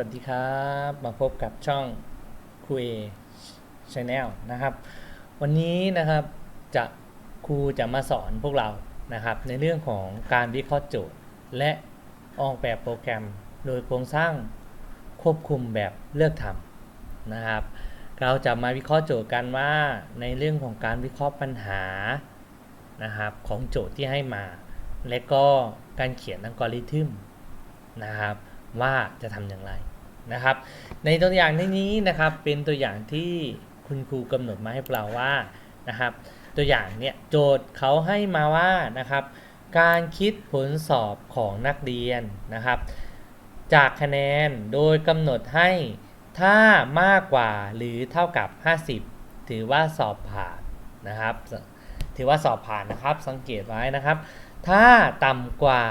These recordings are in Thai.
วัสดีครับ มาพบกับช่องคุยชาแนลนะครับ วันนี้นะครับจะครูจะมาสอนพวกเรานะครับ ในเรื่องของการวิเคราะห์โจทย์ และออกแบบโปรแกรมโดยโครงสร้างควบคุมแบบเลือกทำนะครับ เราจะมาวิเคราะห์โจทย์กันว่าในเรื่องของการวิเคราะห์ปัญหานะครับของโจทย์ที่ให้มา และก็การเขียนอัลกอริทึมนะครับว่าจะทำอย่างไร นะครับ ในตัวอย่างในนี้นะครับเป็นตัวอย่างที่คุณครูกำหนดมาให้เราว่านะครับ ตัวอย่างเนี่ยโจทย์เขาให้มาว่านะครับ การคิดผลสอบของนักเรียนนะครับ จากคะแนนโดยกำหนดให้ถ้ามากกว่าหรือเท่ากับ 50 ถือว่าสอบผ่านนะครับ ถือว่าสอบผ่านนะครับ สังเกตไว้นะครับ ถ้าต่ำกว่า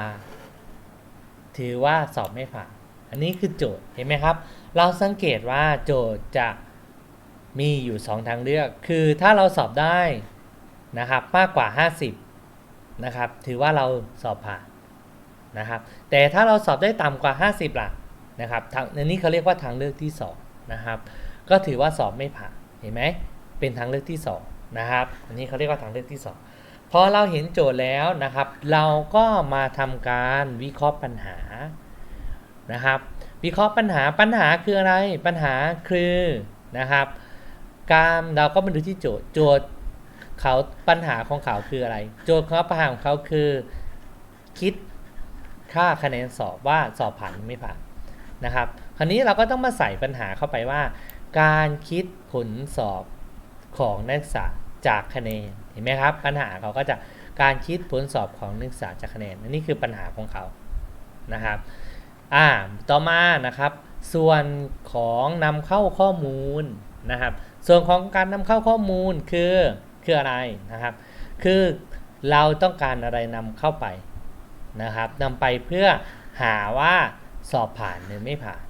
ถือว่าสอบไม่ผ่าน อันนี้คือโจทย์เห็นไหมครับ เราสังเกตว่าโจทย์จะมีอยู่ 2 ทางเลือก คือถ้าเราสอบได้นะครับมากกว่า 50นะครับถือว่าเราสอบผ่านนะครับแต่ถ้าเราสอบได้ต่ำกว่า 50ล่ะนะครับทางอันนี้เขาเรียกว่าทางเลือกที่2นะครับก็ถือว่าสอบไม่ผ่านเห็นไหมเป็นทางเลือกที่2นะครับอันนี้เขาเรียกว่าทางเลือกที่ 2 พอเราเห็นโจทย์แล้วนะครับ เราก็มาทำการวิเคราะห์ปัญหา นะครับ วิเคราะห์ปัญหาปัญหาคืออะไรปัญหาคือนะครับ การเราก็มาดูที่โจทย์โจทย์เขาปัญหาของเขาคืออะไร โจทย์ของปัญหาของเขาคือ คิดค่าคะแนนสอบว่าสอบผ่านหรือไม่ผ่านนะครับ คราวนี้เราก็ต้องมาใส่ปัญหาเข้าไปว่า การคิดผลสอบของนักศึกษาจากคะแนนเห็นไหมครับ ปัญหาเขาก็จะการคิดผลสอบของนักศึกษาจากคะแนนอันนี้คือปัญหาของเขานะครับ อ่าต่อมานะครับ ส่วนของนำเข้าข้อมูลนะครับ ส่วนของการนำเข้าข้อมูลคือคืออะไรนะครับ คือเราต้องการอะไรนำเข้าไปนะครับนำไปเพื่อหาว่าสอบผ่านหรือไม่ผ่าน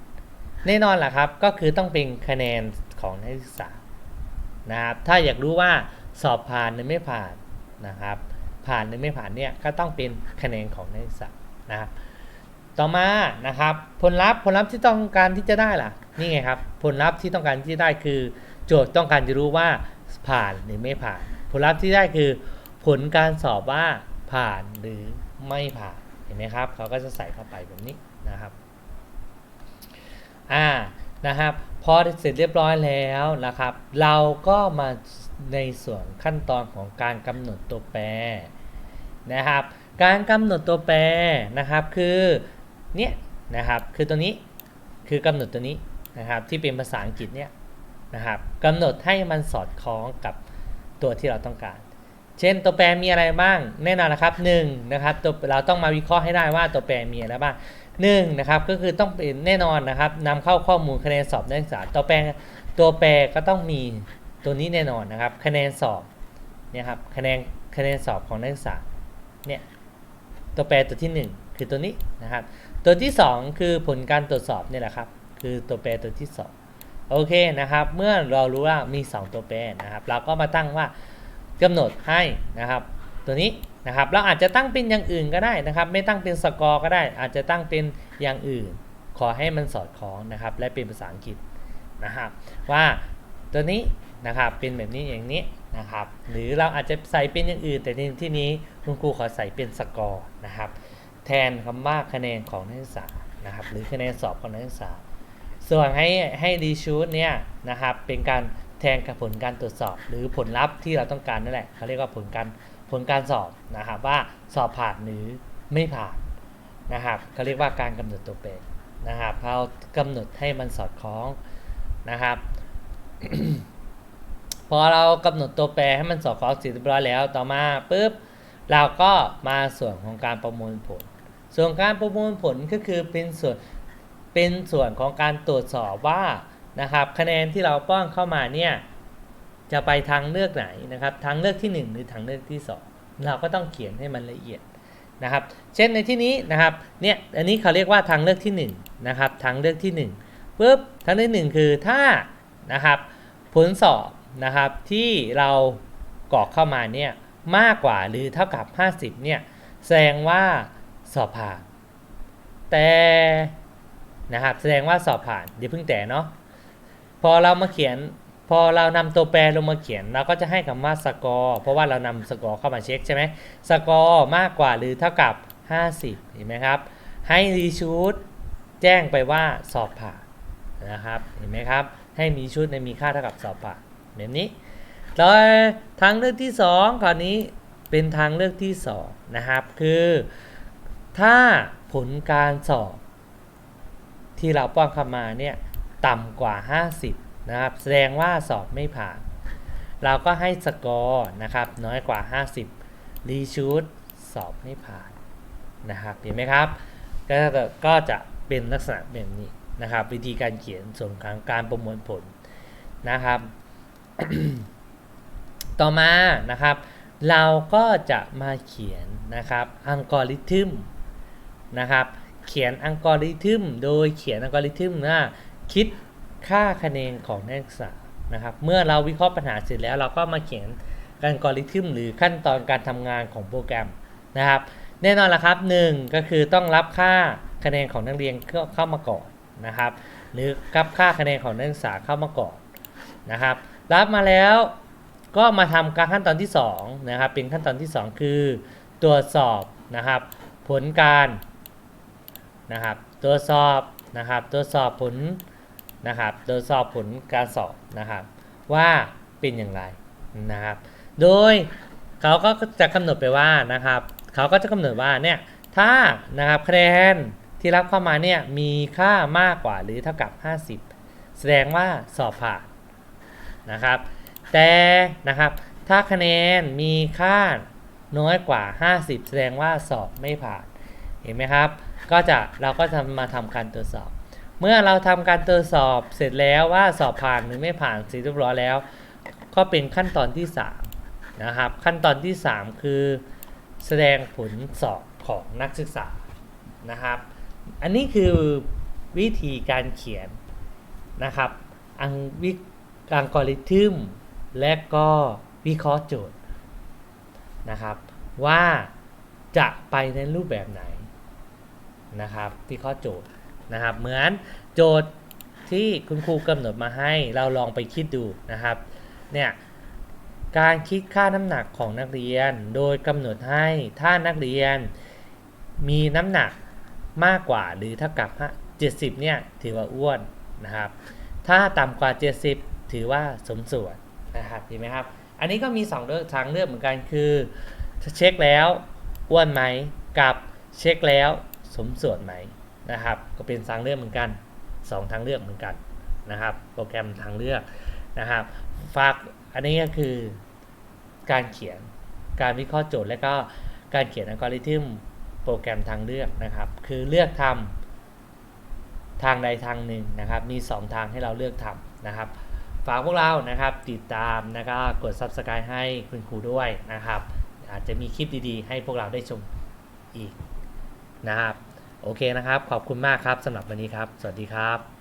แน่นอนแหละครับก็คือต้องเป็นคะแนนของนักศึกษานะครับถ้าอยากรู้ว่าสอบผ่านหรือไม่ผ่านนะครับ ผ่านหรือไม่ผ่านเนี่ยก็ต้องเป็นคะแนนของนักศึกษานะครับ ต่อมานะครับผลลัพธ์ผลลัพธ์ที่ต้องการที่จะได้ล่ะนี่ไงครับผลลัพธ์ที่ต้องการที่จะได้คือ โจทย์ต้องการจะรู้ว่าผ่านหรือไม่ผ่าน ผลลัพธ์ที่ได้คือ ผลการสอบว่าผ่านหรือไม่ผ่านเห็นไหมครับเขาก็จะใส่เข้าไปแบบนี้นะครับอ่านะครับพอเสร็จเรียบร้อยแล้วนะครับ เราก็มาในส่วนขั้นตอนของการกำหนดตัวแปรนะครับ การกำหนดตัวแปรนะครับคือ เนี่ยนะครับคือตัวนี้คือกำหนดตัวนี้นะครับที่เป็นภาษาอังกฤษเนี่ยนะครับกำหนดให้มันสอดคล้องกับตัวที่เราต้องการ เช่นตัวแปรมีอะไรบ้าง แน่นอนนะครับ1นะครับตัวเราต้องมาวิเคราะห์ให้ได้ว่าตัวแปรมีอะไรบ้าง1นะครับก็คือต้องเป็นแน่นอนนะครับนำเข้าข้อมูลคะแนนสอบนักศึกษาตัวแปรตัวแปรก็ต้องมีตัวนี้แน่นอนนะครับ คะแนนสอบเนี่ยครับคะแนนคะแนนสอบของนักศึกษาเนี่ยตัวแปรตัวที่ 1 คือตัวนี้นะครับ ตัวที่ 2 คือผลการตรวจสอบนี่แหละครับ คือตัวแปรตัวที่ 2 โอเคนะครับ เมื่อเรารู้ว่ามี 2 ตัวแปรนะครับ เราก็มาตั้งว่ากำหนดให้นะครับ ตัวนี้นะครับ เราอาจจะตั้งเป็นอย่างอื่นก็ได้นะครับ ไม่ตั้งเป็นสกอร์ก็ได้ อาจจะตั้งเป็นอย่างอื่น ขอให้มันสอดคล้องนะครับ และเป็นภาษาอังกฤษนะครับ ว่าตัวนี้นะครับเป็นแบบนี้อย่างนี้นะครับ หรือเราอาจจะใส่เป็นอย่างอื่น แต่ในที่นี้คุณครูขอใส่เป็นสกอร์นะครับ แทนคำว่าคะแนนของนักศึกษานะครับหรือคะแนนสอบของนักศึกษา ส่วนให้ให้ดีชูดเนี่ยนะครับเป็นการแทนกับผลการตรวจสอบ หรือผลลัพธ์ที่เราต้องการนั่นแหละเขาเรียกว่าผลการผลการสอบนะครับว่าสอบผ่านหรือไม่ผ่านนะครับเขาเรียกว่าการกำหนดตัวแปรนะครับเรากำหนดให้มันสอดคล้องนะครับ พอเรากำหนดตัวแปรให้มันสอดคล้องเสร็จเรียบร้อยแล้ว ต่อมาปุ๊บเราก็มาส่วนของการประมวลผล ส่วนการประมวลผลก็คือเป็นส่วนเป็นส่วนของการตรวจสอบว่านะครับคะแนนที่เราป้อนเข้ามาเนี่ยจะไปทางเลือกไหนนะครับทางเลือกที่ 1 หรือทางเลือกที่ 2 เราก็ต้องเขียนให้มันละเอียดนะครับ เช่นในที่นี้นะครับเนี่ยอันนี้เขาเรียกว่าทางเลือกที่1นะครับทางเลือกที่1ปุ๊บทางเลือกหนึ่งคือถ้านะครับผลสอบนะครับที่เรากรอกเข้ามาเนี่ยมากกว่าหรือเท่ากับ 50เนี่ยแสดงว่า สอบผ่าน แต่นะครับแสดงว่าสอบผ่านเดี๋ยวเพิ่งแต่เนาะพอเรามาเขียน พอเรานำตัวแปรลงมาเขียน เราก็จะให้คำว่าสกอร์เพราะว่าเรานำสกอร์เข้ามาเช็คใช่ไหมสกอร์มากกว่าหรือเท่ากับ 50เห็นไหมครับให้รีชูดแจ้งไปว่าสอบผ่านนะครับเห็นไหมครับให้มีชุดในมีค่าเท่ากับสอบผ่านแบบนี้แล้วทางเลือกที่2คราวนี้เป็นทางเลือกที่2นะครับคือ ถ้าผลการสอบ ที่เราป้อนเข้ามาเนี่ยต่ำกว่า 50 นะครับ แสดงว่าสอบไม่ผ่าน เราก็ให้สกอร์นะครับ น้อยกว่า 50 รีชูดสอบไม่ผ่านนะครับเห็นไหมครับ ก็ก็จะเป็นลักษณะแบบนี้นะครับ วิธีการเขียนส่วนของการประมวลผลนะครับ ต่อมานะครับ เราก็จะมาเขียนนะครับอัลกอริทึม นะครับ เขียนอัลกอริทึมโดยเขียนอัลกอริทึมว่าคิดค่าคะแนนของนักศึกษานะครับ เมื่อเราวิเคราะห์ปัญหาเสร็จแล้วเราก็มาเขียนอัลกอริทึมหรือขั้นตอนการทำงานของโปรแกรมนะครับ แน่นอนละครับหนึ่งก็คือต้องรับค่าคะแนนของนักเรียนเข้าเข้ามาก่อนนะครับ หรือรับค่าคะแนนของนักศึกษาเข้ามาก่อนนะครับ รับมาแล้วก็มาทำการขั้นตอนที่2นะครับเป็นขั้นตอนที่ 2 คือ ตรวจสอบนะครับ ผลการ นะครับ ตรวจสอบนะครับ ตรวจสอบผลนะครับ ตรวจสอบผลการสอบนะครับ ว่าเป็นอย่างไรนะครับ โดยเขาก็จะกำหนดไปว่านะครับเขาก็จะกำหนดว่าเนี่ยถ้านะครับคะแนนที่รับเข้ามาเนี่ยมีค่ามากกว่าหรือเท่ากับ 50 แสดงว่าสอบผ่านนะครับ แต่นะครับถ้าคะแนนมีค่าน้อยกว่า 50 แสดงว่าสอบไม่ผ่าน เห็นไหมครับ ก็จะเราก็จะมาทำการตรวจสอบ เมื่อเราทำการตรวจสอบเสร็จแล้วว่าสอบผ่านหรือไม่ผ่านเสร็จเรียบร้อยแล้ว ก็เป็นขั้นตอนที่3นะครับขั้นตอนที่ 3 คือ แสดงผลสอบของนักศึกษานะครับ อันนี้คือวิธีการเขียนนะครับอังวิอัลกอริทึมและก็วิเคราะห์โจทย์นะครับ ว่าจะไปในรูปแบบไหน นะครับวิเคราะห์โจทย์นะครับ เหมือนโจทย์ที่คุณครูกำหนดมาให้เราลองไปคิดดูนะครับเนี่ยการคิดค่าน้ำหนักของนักเรียน โดยกำหนดให้ถ้านักเรียนมีน้ำหนักมากกว่าหรือเท่ากับ 70 เนี่ยถือว่าอ้วนนะครับ ถ้าต่ำกว่า 70 ถือว่าสมส่วนนะครับเห็นไหมครับ อันนี้ก็มี2เลือกทางเลือกเหมือนกันคือเช็คแล้วอ้วนไหมกับเช็คแล้ว สมส่วนไหมนะครับ ก็เป็นทางเลือกเหมือนกัน 2 ทางเลือกเหมือนกันนะครับ โปรแกรมทางเลือกนะครับฝากอันนี้ก็คือการเขียนการวิเคราะห์โจทย์และก็การเขียนอัลกอริทึมโปรแกรมทางเลือกนะครับ คือเลือกทำทางใดทางหนึ่งนะครับ มี 2 ทางให้เราเลือกทำนะครับ ฝากพวกเรานะครับติดตามนะครับกด Subscribe ให้คุณครูด้วยนะครับ อาจจะมีคลิปดีๆ ให้พวกเราได้ชมอีก นะครับ โอเคนะครับ ขอบคุณมากครับสำหรับวันนี้ครับ สวัสดีครับ